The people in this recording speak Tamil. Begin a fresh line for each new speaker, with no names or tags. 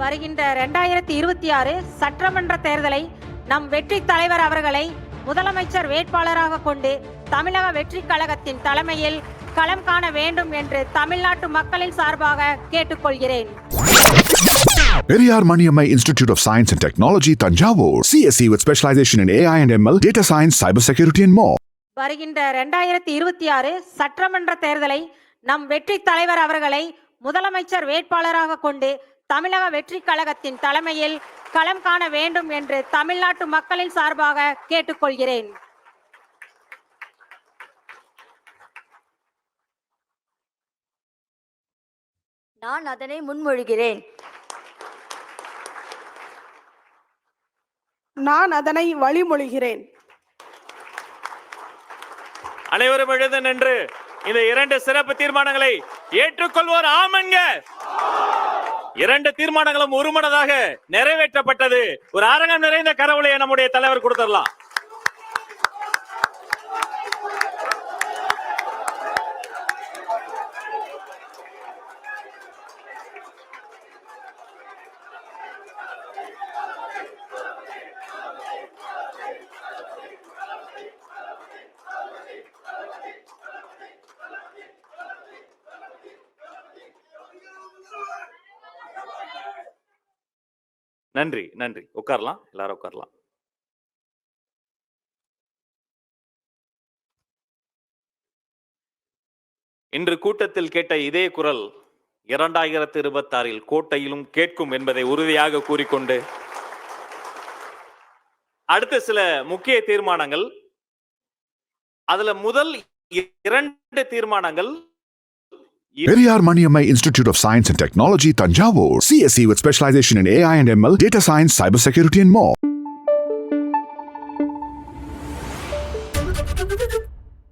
வருகின்ற ரெண்டாயிரத்தி இருபத்தி ஆறு சட்டமன்ற தேர்தலை நம் வெற்றி தலைவர் அவர்களை முதலமைச்சர் வேட்பாளராக கொண்டு தமிழக வெற்றி கழகத்தின் தலைமையில் களம் காண வேண்டும் என்று தமிழ்நாட்டு மக்களின் சார்பாக கேட்டுக்கொள்கிறேன்
Periyar Maniammai Institute of Science and Technology, Tanjavur. CSE with specialization in AI and ML, data science, cybersecurity, and more.
வருகின்ற ரெண்டாயிரத்தி இருபத்தி ஆறு சட்டமன்ற தேர்தலை நம் வெற்றி தலைவர் அவர்களை முதலமைச்சர் வேட்பாளராக கொண்டு தமிழக வெற்றி கழகத்தின் தலைமையில் களம் காண வேண்டும் என்று தமிழ்நாட்டு மக்களின் சார்பாக கேட்டுக்கொள்கிறேன்.
நான் அதனை முன்மொழிகிறேன்.
நான் அதனை வழிமொழிகிறேன்.
அனைவரும் எழுந்து நின்று இந்த இரண்டு சிறப்பு தீர்மானங்களை ஏற்றுக்கொள்வோர் ஆமன்க இரண்டு தீர்மானங்களும் ஒருமனதாக நிறைவேற்றப்பட்டது. ஒரு அரங்கம் நிறைந்த கரவலையை நம்முடைய தலைவர் கொடுத்துடலாம். நன்றி நன்றி. உட்காரலாம். எல்லாரும் உட்காரலாம். இன்று கூட்டத்தில் கேட்ட இதே குரல் இரண்டாயிரத்து இருபத்தாறில் கோட்டையிலும் கேட்கும் என்பதை உறுதியாக கூறிக்கொண்டு அடுத்த சில முக்கிய தீர்மானங்கள். அதுல முதல் இரண்டு தீர்மானங்கள்
Periyar Maniammai institute of science and technology Thanjavur CSC with specialisation in AI and ML data science cyber security and மோ